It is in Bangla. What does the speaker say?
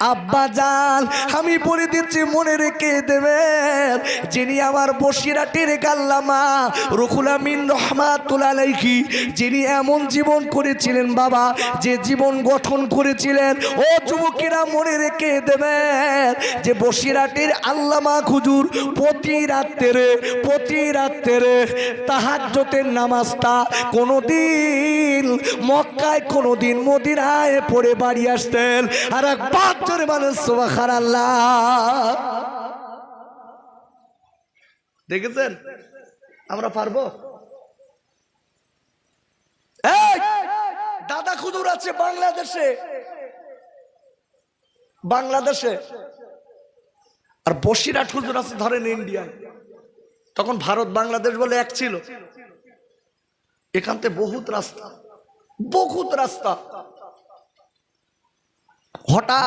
আব্বা জান, আমি বলে দিচ্ছি, মনে রেখে দেবেন, যিনি আমার বসিরাটির গাল্লামা রুকুল আমিন আলাইহি, যিনি এমন জীবন করেছিলেন বাবা, যে জীবন গঠন করেছিলেন, ও যুবকেরা মনে রেখে দেবেন, যে বসিরাটির আল্লামা খুজুর প্রতি রাত্রে প্রতি রাত্রে তাহাজ্জতের নামাজটা কোনোদিন মক্কায়, কোনোদিন মদিনায় পড়ে বাড়ি আসতেন। আর এক বাচ্চার মানুষ সোবাখার আল্লাহ দেখেছেন? আমরা পারব? দাদা খুদুর আছে বাংলাদেশে। বাংলাদেশে। আর বসিরাট হুজুর আছে, ধরেন ইন্ডিয়ায়। তখন ভারত বাংলাদেশ বলে এক ছিল। এখান থেকে বহুত রাস্তা বহুত রাস্তা। হঠাৎ